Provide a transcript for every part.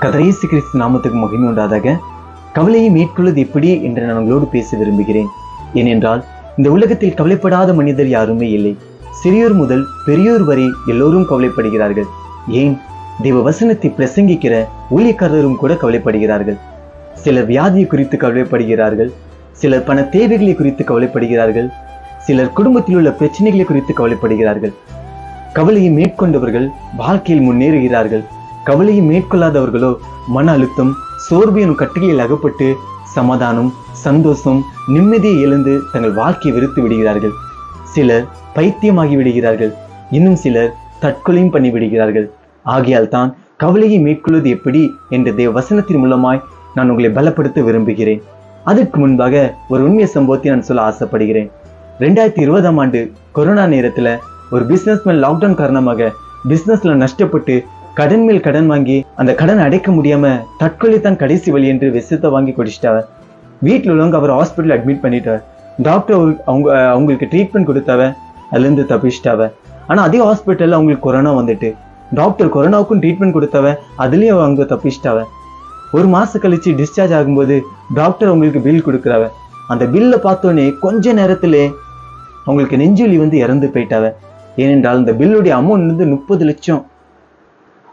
கதரேசு கிறிஸ்து நாமத்துக்கு மகிமை உண்டாதாக. கவலையை மேற்கொள்வது எப்படி என்று நான் உங்களோடு பேச விரும்புகிறேன். ஏனென்றால் இந்த உலகத்தில் கவலைப்படாத மனிதர் யாருமே இல்லை. சிறியோர் முதல் பெரியோர் வரை எல்லோரும் கவலைப்படுகிறார்கள். ஏன்? தெய்வ வசனத்தை பிரசங்கிக்கிற ஊழியக்காரரும் கூட கவலைப்படுகிறார்கள். சிலர் வியாதியை குறித்து கவலைப்படுகிறார்கள். சிலர் பண தேவைகளை குறித்து கவலைப்படுகிறார்கள். சிலர் குடும்பத்தில் உள்ள பிரச்சனைகளை குறித்து கவலைப்படுகிறார்கள். கவலையை மேற்கொண்டவர்கள் வாழ்க்கையில் முன்னேறுகிறார்கள். கவலையை மேற்கொள்ளாதவர்களோ மன அழுத்தம் சோர்வு எனும் கட்டுகளில் அகப்பட்டு சமாதானம் சந்தோஷம் நிம்மதியை இழந்து தங்கள் வாழ்க்கையை வெறுத்து விடுகிறார்கள். சிலர் பைத்தியமாகி விடுகிறார்கள். இன்னும் சிலர் தற்கொலையும் பண்ணி விடுகிறார்கள். ஆகையால் தான் கவலையை மேற்கொள்வது எப்படி என்ற தேவ வசனத்தின் மூலமாய் நான் உங்களை பலப்படுத்த விரும்புகிறேன். அதற்கு முன்பாக ஒரு உண்மை சம்பவத்தை நான் சொல்ல ஆசைப்படுகிறேன். ரெண்டாயிரத்தி இருபதாம் ஆண்டு கொரோனா நேரத்தில் ஒரு பிஸ்னஸ்மேன் லாக்டவுன் காரணமாக பிசினஸ்ல நஷ்டப்பட்டு கடன் மேல் கடன் வாங்கி அந்த கடன் அடைக்க முடியாம தற்கொலை தான் கடைசி வழி என்று விஷத்தை வாங்கி குடிச்சிட்டாவ வீட்டில் உள்ளவங்க அவர் ஹாஸ்பிட்டல் அட்மிட் பண்ணிட்டார். டாக்டர் அவங்க அவங்களுக்கு ட்ரீட்மெண்ட் கொடுத்தாவ அதுலேருந்து தப்பிச்சிட்டாவ. ஆனால் அதே ஹாஸ்பிட்டலில் அவங்களுக்கு கொரோனா வந்துட்டு. டாக்டர் கொரோனாவுக்கும் ட்ரீட்மெண்ட் கொடுத்தவ அதுலேயும் அவங்க தப்பிச்சிட்டாவ. ஒரு மாதம் கழிச்சு டிஸ்சார்ஜ் ஆகும்போது டாக்டர் அவங்களுக்கு பில் கொடுக்குறாவ. அந்த பில்லை பார்த்தோன்னே கொஞ்ச நேரத்திலே அவங்களுக்கு நெஞ்சொலி வந்து இறந்து போயிட்டாவ. ஏனென்றால் அந்த பில்லுடைய அமௌண்ட் வந்து முப்பது லட்சம்.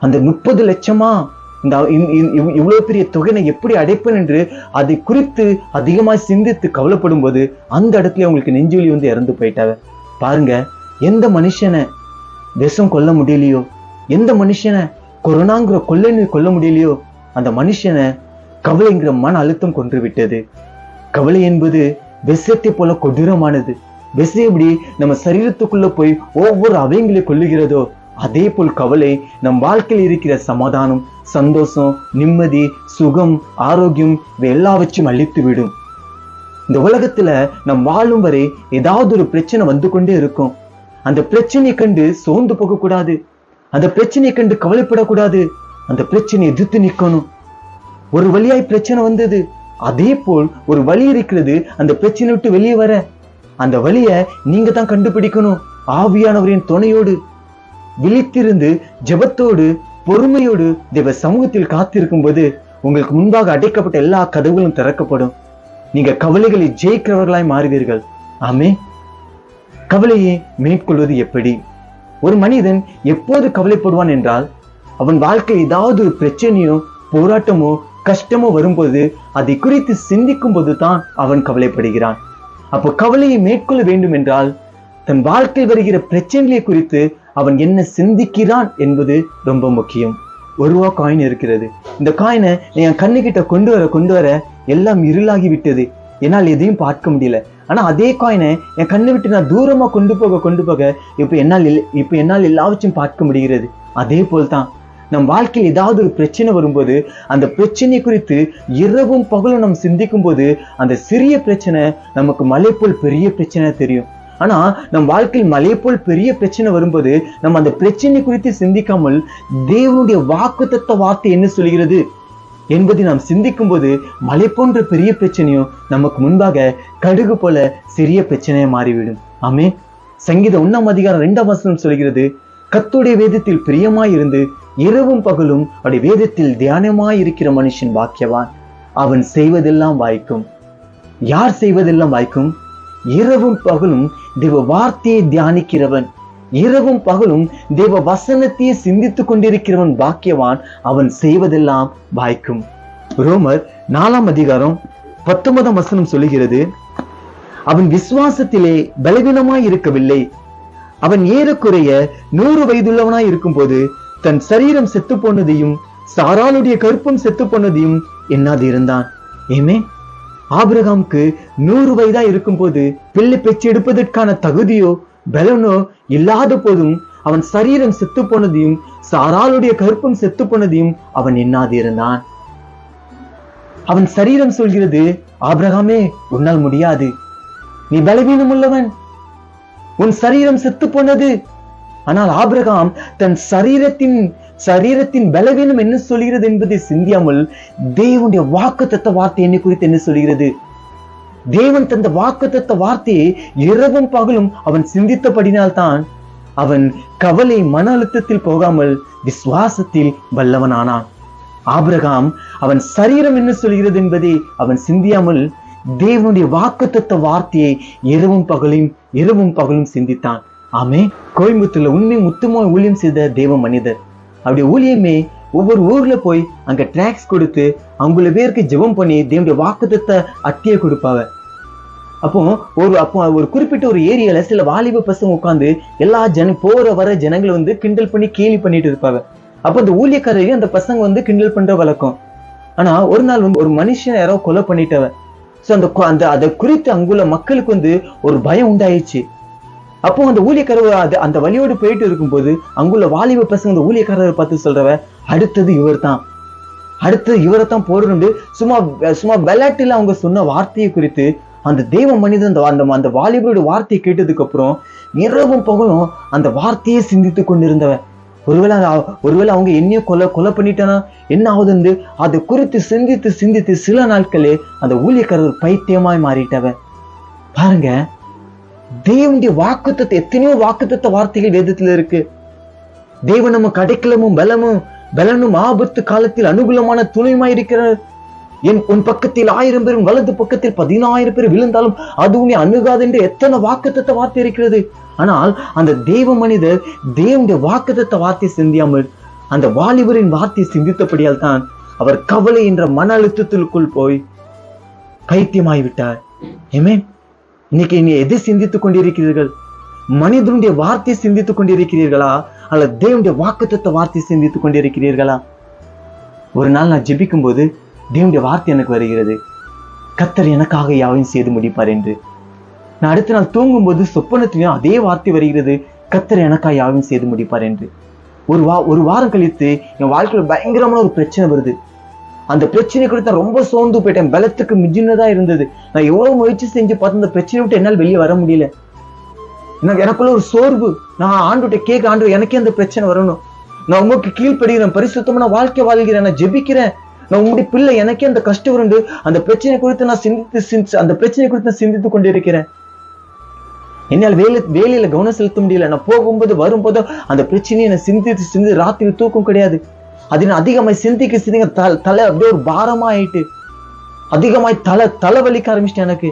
அந்த முப்பது லட்சமா இந்த இந்- இவ்- இவ்வளவு பெரிய தொகை நான் எப்படி அடைப்பேன் என்று அதை குறித்து அதிகமாக சிந்தித்து கவலைப்படும் போது அந்த இடத்துல அவங்களுக்கு நெஞ்சுலி வந்து இறந்து போயிட்டாங்க. பாருங்க எந்த மனுஷனை விஷம் கொல்ல முடியலையோ எந்த மனுஷனை கொரோனாங்கிற கொள்ளை கொல்ல முடியலையோ அந்த மனுஷனை கவலைங்கிற மன அழுத்தம் கொன்று விட்டது. கவலை என்பது விஷத்தை போல கொடூரமானது. விஷம் எப்படி நம்ம சரீரத்துக்குள்ள போய் ஒவ்வொரு அவயங்களை கொல்லுகிறதோ அதே போல் கவலை நம் வாழ்க்கையில் இருக்கிற சமாதானம் சந்தோஷம் நிம்மதி சுகம் ஆரோக்கியம் இவை எல்லாவற்றையும் அழித்துவிடும். இந்த உலகத்துல நம் வாழும் வரை ஏதாவது ஒரு பிரச்சனை வந்து கொண்டே இருக்கும். அந்த பிரச்சனையை கண்டு சோர்ந்து போகக்கூடாது. அந்த பிரச்சனையை கண்டு கவலைப்படக்கூடாது. அந்த பிரச்சனையை எதிர்த்து நிக்கணும் ஒரு வழியாய் பிரச்சனை வந்தது. அதே போல் ஒரு வழி இருக்கிறது. அந்த பிரச்சனை விட்டு வெளியே வர. அந்த வழியை நீங்க தான் கண்டுபிடிக்கணும். ஆவியானவரின் துணையோடு. விழித்திருந்து ஜெபத்தோடு பொறுமையோடு தேவ சமூகத்தில் காத்திருக்கும் போது உங்களுக்கு முன்பாக அடைக்கப்பட்ட எல்லா கதவுகளும் திறக்கப்படும். நீங்க கவலைகளை ஜெயிக்கிறவர்களாய் மாறுவீர்கள். ஆமே கவலையை மேற்கொள்வது எப்படி? ஒரு மனிதன் எப்போது கவலைப்படுவான் என்றால் அவன் வாழ்க்கை ஏதாவது ஒரு பிரச்சனையோ போராட்டமோ கஷ்டமோ வரும்போது அதை குறித்து சிந்திக்கும் போது தான் அவன் கவலைப்படுகிறான். அப்போ கவலையை மேற்கொள்ள வேண்டும் என்றால் தன் வாழ்க்கையில் வருகிற பிரச்சனைகளை குறித்து அவன் என்ன சிந்திக்கிறான் என்பது ரொம்ப முக்கியம். ஒரு ரூபா காயின் இருக்கிறது. இந்த காயினை என் கண்ணுக்கிட்ட கொண்டு வர கொண்டு வர எல்லாம் இருளாகி விட்டது. என்னால் எதையும் பார்க்க முடியல. ஆனால் அதே காயினை என் கண்ணை விட்டு நான் தூரமாக கொண்டு போக கொண்டு போக இப்போ என்னால் இல்ல- இப்போ என்னால் எல்லாவற்றையும் பார்க்க முடிகிறது. அதே போல் தான் நம் வாழ்க்கையில் ஏதாவது ஒரு பிரச்சனை வரும்போது அந்த பிரச்சனை குறித்து இரவும் பகலும் நாம் சிந்திக்கும் போது அந்த சிறிய பிரச்சனை நமக்கு மலை போல் பெரிய பிரச்சனை தெரியும். ஆனா நம் வாழ்க்கையில் மலை போல் பெரிய பிரச்சனை வரும்போது நம்ம அந்த பிரச்சனை குறித்து சிந்திக்காமல் தேவனுடைய வாக்குத்தத்த வார்த்தை என்ன சொல்கிறது என்பதை நாம் சிந்திக்கும் போது மலை போன்ற பெரிய பிரச்சனையும் நமக்கு முன்பாக கடுகு போல சிறிய பிரச்சனையா மாறிவிடும். ஆமே சங்கீத ஒண்ணாம் அதிகாரம் ரெண்டாம் வசனம் சொல்கிறது கத்துடைய வேதத்தில் பிரியமாய் இருந்து இரவும் பகலும் அவருடைய வேதத்தில் தியானமாய் இருக்கிற மனுஷன் பாக்கியவான் அவன் செய்வதெல்லாம் வாய்க்கும். யார் செய்வதெல்லாம் வாய்க்கும்? இரவும் பகலும் தேவ வார்த்தையை தியானிக்கிறவன் இரவும் பகலும் தேவ வசனத்தையே சிந்தித்துக் கொண்டிருக்கிறவன் பாக்கியவான் அவன் செய்வதெல்லாம் வாய்க்கும். ரோமர் நாலாம் அதிகாரம் பத்தொன்பதாம் வசனம் சொல்லுகிறது அவன் விசுவாசத்திலே பலவீனமாய் இருக்கவில்லை. அவன் ஏறக்குறைய நூறு வயதுள்ளவனாய் இருக்கும் போது தன் சரீரம் செத்து போனதையும் சாராளுடைய கருப்பம் செத்து போனதையும் எண்ணாது இருந்தான் ஏமே ஆபிரகாம்க்கு நூறு வயதா இருக்கும்போது பிள்ளை பெற்று எடுப்பதற்கான தகுதியோ பலனோ இல்லாத போதும் அவன் சரீரம் செத்து போனதையும் சாராளுடைய கருப்பம் செத்து போனதையும் அவன் எண்ணாது இருந்தான். அவன் சரீரம் சொல்கிறது ஆபிரகாமே உன்னால் முடியாது. நீ பலவீனம் உள்ளவன் உன் சரீரம் செத்து போனது. ஆனால் ஆபிரகாம் தன் சரீரத்தின் சரீரத்தின் பலவீனம் என்ன சொல்கிறது என்பதை சிந்தியாமல் தேவனுடைய வாக்குத்தத்த வார்த்தை என்னை குறித்து என்ன சொல்கிறது? தேவன் தந்த வாக்குத்தத்த வார்த்தையை இரவும் பகலும் அவன் சிந்தித்தபடினால்தான் அவன் கவலை மன அழுத்தத்தில் போகாமல் விசுவாசத்தில் வல்லவனானான். ஆபிரகாம் அவன் சரீரம் என்ன சொல்கிறது என்பதை அவன் சிந்தியாமல் தேவனுடைய வாக்குத்தத்த வார்த்தையை இரவும் பகலும் இரவும் பகலும் சிந்தித்தான். ஆமே கோயம்புத்தூர்ல உண்மை முத்துமாய் ஊழியம் செய்த தேவ மனிதர். அப்படி ஊழியமே ஒவ்வொரு ஊர்ல போய் அங்க ட்ராக்ஸ் கொடுத்து அவங்கள பேருக்கு ஜெபம் பண்ணி தேவனுடைய வாக்குத்தத்த அட்டியை கொடுப்பாவ அப்போ ஒரு அப்போ ஒரு குறிப்பிட்ட ஒரு ஏரியால சில வாலிப பசங்க உட்காந்து எல்லா ஜன போற வர ஜனங்களை வந்து கிண்டல் பண்ணி கேலி பண்ணிட்டு இருப்பாங்க. அப்போ அந்த ஊழியக்காரரையும் அந்த பசங்க வந்து கிண்டல் பண்ற வழக்கம். ஆனா ஒரு நாள் வந்து ஒரு மனுஷன் யாரோ கொலை பண்ணிட்டவன். ஸோ அந்த அந்த அதை குறித்து அங்குள்ள மக்களுக்கு வந்து ஒரு பயம் உண்டாயிடுச்சு. அப்போ அந்த ஊழியக்காரர் அது அந்த வழியோடு போயிட்டு இருக்கும்போது அங்குள்ள வாலிப பசங்க அந்த ஊழியக்காரரை பார்த்து சொல்றவ அடுத்தது இவர்தான். அடுத்து இவரை தான் போடுறது சும்மா சும்மா விளையாட்டில் அவங்க சொன்ன வார்த்தையை குறித்து அந்த தெய்வ மனிதன் அந்த அந்த அந்த வாலிபரோட வார்த்தையை கேட்டதுக்கு அப்புறம் இரவும் பகலும் அந்த வார்த்தையை சிந்தித்து கொண்டிருந்தவன் ஒருவேளை ஒருவேளை அவங்க என்னையும் கொலை கொலை பண்ணிட்டானா? என்ன ஆகுதுன்னு அதை குறித்து சிந்தித்து சிந்தித்து சில நாட்களே அந்த ஊழியக்காரர் பைத்தியமாய் மாறிட்டவன் பாருங்க தேவனுடைய வாக்குத்தத்தை எத்தனையோ வாக்குத்தத்த வார்த்தைகள் வேதத்துல இருக்கு. தேவன் நம்ம கடைக்கலமும் பலமும் பலனும் ஆபத்து காலத்தில் அனுகூலமான துணையுமாய் இருக்கிறார் என் உன் பக்கத்தில் ஆயிரம் பேரும் வலது பக்கத்தில் பதினாயிரம் பேர் விழுந்தாலும் அது உன்னை அணுகாது என்று எத்தனை வாக்குத்தத்த வார்த்தை இருக்கிறது. ஆனால் அந்த தெய்வ மனிதர் தேவனுடைய வாக்குத்தத்த வார்த்தை சிந்தியாமல் அந்த வாலிபரின் வார்த்தை சிந்தித்தபடியால் தான் அவர் கவலை என்ற மன அழுத்தத்திற்குள் போய் பைத்தியமாய் விட்டார். ஏமே இன்னைக்கு நீ எதை சிந்தித்துக் கொண்டிருக்கிறீர்கள்? மனிதனுடைய வார்த்தை சிந்தித்துக் கொண்டிருக்கிறீர்களா? அல்லது தேவனுடைய வாக்குத்தத்த வார்த்தை சிந்தித்துக் கொண்டிருக்கிறீர்களா? ஒரு நாள் நான் ஜெபிக்கும் போது தேவனுடைய வார்த்தை எனக்கு வருகிறது. கத்தர் எனக்காக யாவையும் செய்து முடிப்பார் என்று. நான் அடுத்த நாள் தூங்கும்போது சொப்பனத்திலையும் அதே வார்த்தை வருகிறது. கத்தர் எனக்காக யாவையும் செய்து முடிப்பார் என்று. ஒரு வா ஒரு வாரம் கழித்து என் வாழ்க்கையில பயங்கரமான ஒரு பிரச்சனை வருது. அந்த பிரச்சனை குறித்து ரொம்ப சோர்ந்து போயிட்டேன். பலத்துக்கு மிஞ்சினதா இருந்தது. நான் எவ்வளவு முயற்சி செஞ்சு பார்த்து அந்த பிரச்சனை விட்டு என்னால் வெளியே வர முடியல. எனக்கு எனக்குள்ள ஒரு சோர்வு. நான் ஆண்டுகிட்ட கேட்க ஆண்டு எனக்கே அந்த பிரச்சனை வரணும். நான் உங்களுக்கு கீழ்ப்படுகிறேன். பரிசுத்தமான வாழ்க்கை வாழ்கிறேன். நான் ஜெபிக்கிறேன். நான் உங்களுடைய பிள்ளை எனக்கே அந்த கஷ்டம் உண்டு. அந்த பிரச்சனை குறித்து நான் சிந்தித்து சிந்தி- அந்த பிரச்சனை குறித்து நான் சிந்தித்து கொண்டிருக்கிறேன். என்னால் வேலை வேலையில கவனம் செலுத்த முடியல. நான் போகும்போது வரும்போது அந்த பிரச்சனையை நான் சிந்தித்து சிந்தி ராத்திரி தூக்கம் கிடையாது. அதை நான் அதிகமாய் சிந்திக்க சிந்திக்க தலை தலை அப்படியே ஒரு பாரமா ஆயிட்டு அதிகமாய் தலை தலை வலிக்க ஆரம்பிச்சிட்டேன் எனக்கு.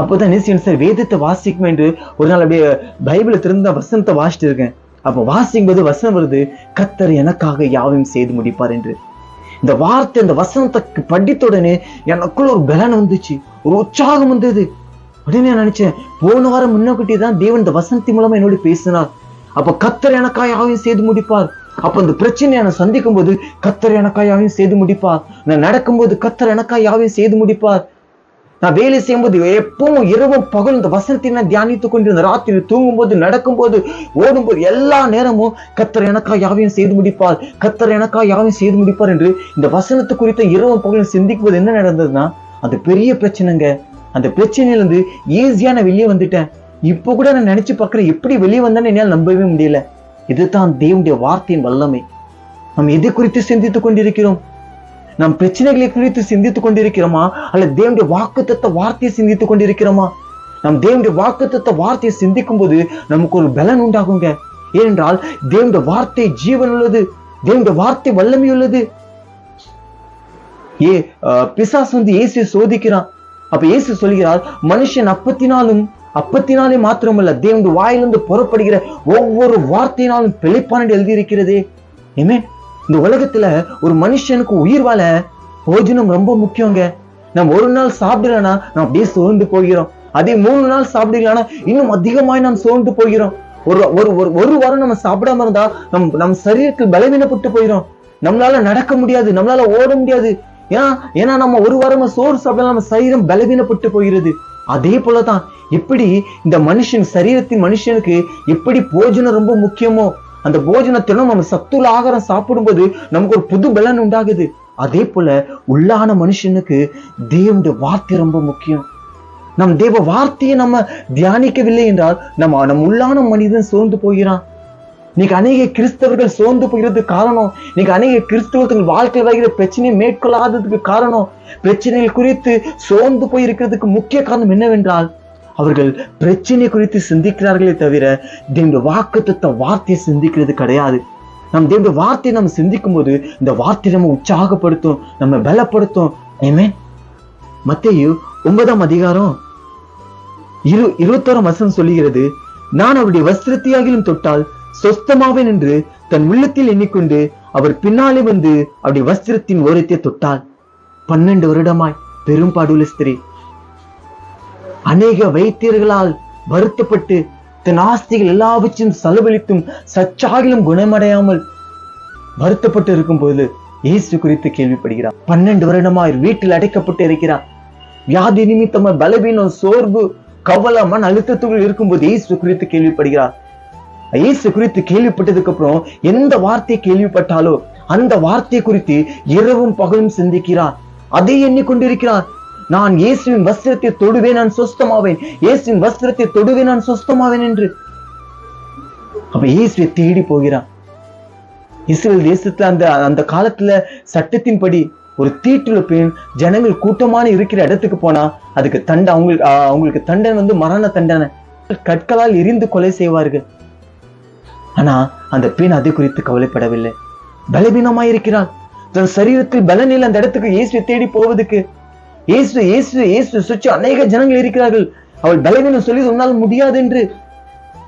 அப்போதான் நினைச்சு சார் வேதத்தை வாசிக்கும் என்று ஒரு நாள் அப்படியே பைபிளை திறந்த வசனத்தை வாசிட்டு இருக்கேன். அப்போ வாசிக்கும் போது வசனம் வருது கத்தர் எனக்காக யாவையும் செய்து முடிப்பார் என்று. இந்த வார்த்தை இந்த வசனத்தை படித்த உடனே எனக்குள்ள ஒரு பலன் வந்துச்சு ஒரு உற்சாகம் வந்தது. உடனே நான் நினைச்சேன் போன வாரம் முன்னக்கூட்டி தான் தேவன் இந்த வசனத்தின் மூலமா என்னோட பேசினார். அப்ப கத்தர் எனக்காக யாவையும் செய்து முடிப்பார். அப்ப இந்த பிரச்சனையை நான் சந்திக்கும் போது கத்தர் எனக்கா யாவையும் செய்து முடிப்பார். நான் நடக்கும்போது கத்தர் எனக்கா யாவையும் செய்து முடிப்பார். நான் வேலை செய்யும்போது எப்பவும் இரவும் பகல் இந்த வசனத்தை நான் தியானித்துக் கொண்டிருந்த ராத்திரி தூங்கும்போது நடக்கும்போது ஓடும்போது எல்லா நேரமும் கத்தர் எனக்கா யாவையும் செய்து முடிப்பார். கத்தர் எனக்கா யாவையும் செய்து முடிப்பார் என்று இந்த வசனத்து குறித்த இரவும் பகலும் சிந்திக்கும்போது என்ன நடந்ததுன்னா அது பெரிய பிரச்சனைங்க. அந்த பிரச்சனையிலிருந்து ஈஸியா நான் வெளியே வந்துட்டேன். இப்போ கூட நான் நினைச்சு பார்க்குறேன் எப்படி வெளியே வந்தேன்னு என்னால் நம்பவே முடியல. இதுதான் தேவனுடைய வார்த்தையின் வல்லமை. நாம் எது குறித்து சிந்தித்துக் கொண்டிருக்கிறோம்? நம் பிரச்சனைகளை குறித்து சிந்தித்துக் கொண்டிருக்கிறோமா? அல்ல தேவனுடைய வாக்குத்தத்த வார்த்தையை சிந்தித்துக் கொண்டிருக்கிறோமா? நம் தேவனுடைய வாக்குத்தத்த வார்த்தையை சிந்திக்கும் போது நமக்கு ஒரு பலன் உண்டாகுங்க. ஏனென்றால் தேவனுடைய வார்த்தை ஜீவன் உள்ளது தேவனுடைய வார்த்தை வல்லமை உள்ளது. ஏ பிசாஸ் வந்து இயேசு சோதிக்கிறான். அப்ப இயேசு சொல்கிறார் மனுஷன் அப்பத்தினாலும் அப்பத்தினாலே மாத்திரமல்ல தேவனுடைய வாயிலிருந்து புறப்படுகிற ஒவ்வொரு வார்த்தையினாலும் பிழைப்பான் எழுதியிருக்கிறதே. ஏமே இந்த உலகத்துல ஒரு மனுஷனுக்கு உயிர் வாழ போஜனம் ரொம்ப முக்கியங்க. நம்ம ஒரு நாள் சாப்பிடலன்னா நம்ம அப்படியே சோர்ந்து போகிறோம். அதே மூணு நாள் சாப்பிடலன்னா இன்னும் அதிகமாய் நாம் சோர்ந்து போகிறோம். ஒரு ஒரு ஒரு ஒரு வாரம் நம்ம சாப்பிடாம இருந்தா நம் நம் சரீரத்தில் பலவீனப்பட்டு போயிடும் நம்மளால நடக்க முடியாது நம்மளால ஓட முடியாது. ஏன்னா ஏன்னா நம்ம ஒரு வாரமா சோறு சாப்பிடலாம் நம்ம சரீரம் பலவீனப்பட்டு போகிறது. அதே போலதான் எப்படி இந்த மனுஷன் சரீரத்தின் மனுஷனுக்கு எப்படி போஜனம் ரொம்ப முக்கியமோ அந்த போஜனத்திலும் நம்ம சத்துள்ள ஆகாரம் சாப்பிடும்போது நமக்கு ஒரு புது பலன் உண்டாகுது. அதே போல உள்ளான மனுஷனுக்கு தேவனுடைய வார்த்தை ரொம்ப முக்கியம். நம் தேவ வார்த்தையை நம்ம தியானிக்கவில்லை என்றால் நம்ம நம் உள்ளான மனிதன் சோர்ந்து போகிறான். இன்னைக்கு அநேக கிறிஸ்தவர்கள் சோர்ந்து போகிறதுக்கு காரணம். இன்னைக்கு அநேக கிறிஸ்தவர்கள் வாழ்க்கை வருகிற பிரச்சனையை மேற்கொள்ளாததுக்கு காரணம். பிரச்சனைகள் குறித்து சோர்ந்து போய் இருக்கிறதுக்கு முக்கிய காரணம் என்னவென்றால் அவர்கள் பிரச்சனை குறித்து சிந்திக்கிறார்களே தவிர தேவனுடைய வாக்குத்தத்த வார்த்தையை சிந்திக்கிறது கிடையாது. நம் தேவனுடைய வார்த்தையை நம்ம சிந்திக்கும் போது இந்த வார்த்தை நம்ம உற்சாகப்படுத்தும் நம்ம பலப்படுத்தும். ஏமே மத்தேயு ஒன்பதாம் அதிகாரம் இரு இருபத்தோரம் வசனம் சொல்லுகிறது நான் அவருடைய வஸ்திரத்தையாகிலும் தொட்டால் சொஸ்தமாவேன் என்று தன் உள்ளத்தில் எண்ணிக்கொண்டு அவர் பின்னாலே வந்து அவருடைய வஸ்திரத்தின் ஓரத்தை தொட்டாள். பன்னெண்டு வருடமாய் பெரும்பாடுள்ள ஸ்திரீ அநேக வைத்தியர்களால் வருத்தப்பட்டு தன் ஆஸ்திகள் எல்லாவற்றையும் செலவழித்தும் சச்சாகிலும் குணமடையாமல் வருத்தப்பட்டு இருக்கும் போது இயேசு குறித்து கேள்விப்படுகிறார். பன்னெண்டு வருடமாய் வீட்டில் அடைக்கப்பட்டு இருக்கிறார். வியாதி நிமித்தமாக பலவீனம் சோர்வு கவலமான மன அழுத்தத்துக்குள் இருக்கும்போது இயேசு குறித்து கேள்விப்படுகிறார். இயேசு குறித்து கேள்விப்பட்டதுக்கு அப்புறம் எந்த வார்த்தை கேள்விப்பட்டாலோ அந்த வார்த்தை குறித்து இரவும் பகலும் சிந்திக்கிறார். அதை எண்ணிக்கொண்டிருக்கிறார். நான் இயேசுவின் வஸ்திரத்தை தொடுவேன் நான் சொஸ்தமாவேன். இயேசுவின் வஸ்திரத்தை தொடுவேன் நான் சொஸ்தமாவேன் என்று. அப்ப இயேசுவை தேடி போகிறான். இஸ்ரேல் தேசத்துல அந்த அந்த காலத்துல சட்டத்தின்படி ஒரு தீட்டுள்ள பெண் ஜனங்கள் கூட்டமான இருக்கிற இடத்துக்கு போனா அதுக்கு தண்டை அவங்களுக்கு ஆஹ் அவங்களுக்கு தண்டனை வந்து மரண தண்டனை. கற்களால் எரிந்து கொலை செய்வார்கள். ஆனால் அந்த பெண் அது குறித்து கவலைப்படவில்லை. பலவீனமாக இருக்கிறாள் தன் சரீரத்தில் பலனில் அந்த இடத்துக்கு இயேசுவை தேடி போவதுக்கு. இயேசு இயேசு இயேசு சுற்றி அநேக ஜனங்கள் இருக்கிறார்கள். அவள் பலவீனம் சொல்லி உன்னால் முடியாது என்று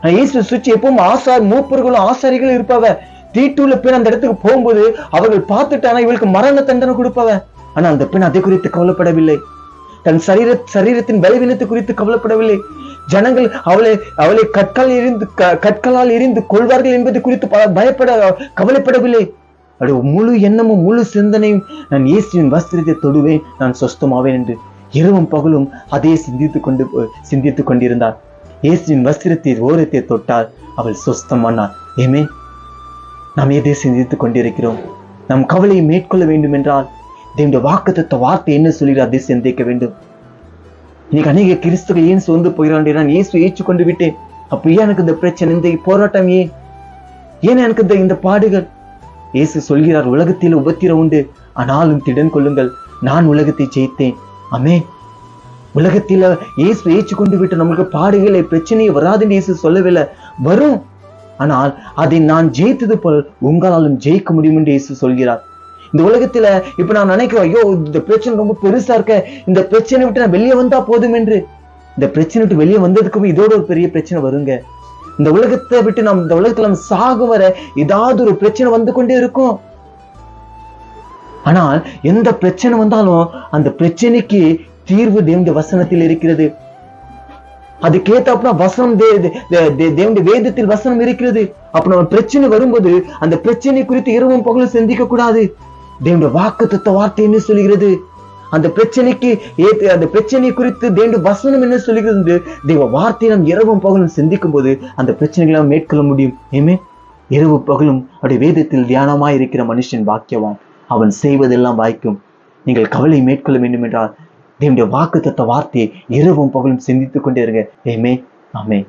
ஆனா இயேசு சுற்றி எப்பவும் ஆசார் மூப்பர்களும் ஆசாரிகளும் இருப்பவ. தீட்டுள்ள பெண் அந்த இடத்துக்கு போகும்போது அவர்கள் பார்த்துட்டானா இவளுக்கு மரண தண்டனை கொடுப்பவ. ஆனால் அந்த பெண் அதை குறித்து கவலைப்படவில்லை. தன் சரீர சரீரத்தின் பலவீனத்தை குறித்து கவலைப்படவில்லை. ஜனங்கள் அவளை அவளை கற்கால் எரிந்து க- கற்களால் எரிந்து கொள்வார்கள் என்பது குறித்து பயப்பட கவலைப்படவில்லை. அவருடைய முழு எண்ணமும் முழு சிந்தனையும் நான் இயேசுவின் வஸ்திரத்தை தொடுவேன் நான் சொஸ்தமாவேன் என்று இரவும் பகலும் அதே சிந்தித்துக் கொண்டு சிந்தித்துக் கொண்டிருந்தார். இயேசுவின் வஸ்திரத்தை ஓரத்தை தொட்டால் அவள் சொஸ்தமானாள் ஏமே நாம் எதை சிந்தித்துக் கொண்டிருக்கிறோம்? நம் கவலையை மேற்கொள்ள வேண்டும் என்றால் தேவனுடைய வாக்குத்த வார்த்தை என்ன சொல்கிறார் அதை சிந்திக்க வேண்டும். இன்னைக்கு அநேக கிறிஸ்துவ ஏன் சோர்ந்து போகிறான் நான் இயேசு ஏற்று கொண்டு விட்டேன். அப்ப ஏன் எனக்கு இந்த பிரச்சனை இந்த போராட்டம் ஏன்? ஏன் எனக்கு இந்த இந்த பாடுகள்? இயேசு சொல்கிறார் உலகத்தில் உபத்திரம் உண்டு. ஆனாலும் திடன் கொள்ளுங்கள். நான் உலகத்தை ஜெயித்தேன். அமே உலகத்தில இயேசு ஏற்று கொண்டு விட்டு நம்மளுக்கு பாடுகளை பிரச்சனையை வராதுன்னு இயேசு சொல்லவில்லை. வரும். ஆனால் அதை நான் ஜெயித்தது போல் உங்களாலும் ஜெயிக்க முடியும் என்று இயேசு சொல்கிறார். இந்த உலகத்துல இப்ப நான் நினைக்கிறோம் ஐயோ இந்த பிரச்சனை ரொம்ப பெருசா இருக்க. இந்த பிரச்சனை விட்டு நான் வெளியே வந்தா போதும் என்று. இந்த பிரச்சனை விட்டு வெளியே வந்ததுக்கு இதோட ஒரு பெரிய பிரச்சனை வருங்க. இந்த உலகத்தை விட்டு நாம் இந்த உலகத்துல நம்ம சாகும் வர ஏதாவது ஒரு பிரச்சனை வந்து கொண்டே இருக்கும். ஆனால் எந்த பிரச்சனை வந்தாலும் அந்த பிரச்சனைக்கு தீர்வு தேவனுடைய வசனத்தில் இருக்கிறது. அதுக்கேத்தாப்புல வசனம் தே- தேவனுடைய வேதத்தில் வசனம் இருக்கிறது. அப்ப நம்ம பிரச்சனை வரும்போது அந்த பிரச்சனை குறித்து இரவும் பகலும் சிந்திக்க கூடாது தேவனுடைய வாக்கு தத்த வார்த்தை என்ன சொல்கிறது அந்த பிரச்சனைக்கு ஏத்து அந்த பிரச்சனை குறித்து தேவனுடைய வசனம் என்ன சொல்கிறது என்று தேவ வார்த்தை நாம் இரவும் பகலும் சிந்திக்கும் போது அந்த பிரச்சனைகளை நாம் மேற்கொள்ள முடியும். ஏமே இரவு பகலும் அவருடைய வேதத்தில் தியானமாய் இருக்கிற மனுஷன் பாக்கியவான். அவன் செய்வதெல்லாம் வாய்க்கும். நீங்கள் கவலை மேற்கொள்ள வேண்டும் என்றால் தேவனுடைய வாக்கு தத்த வார்த்தையை இரவும் பகலும் சிந்தித்துக் கொண்டே இருங்க. ஏமே ஆமே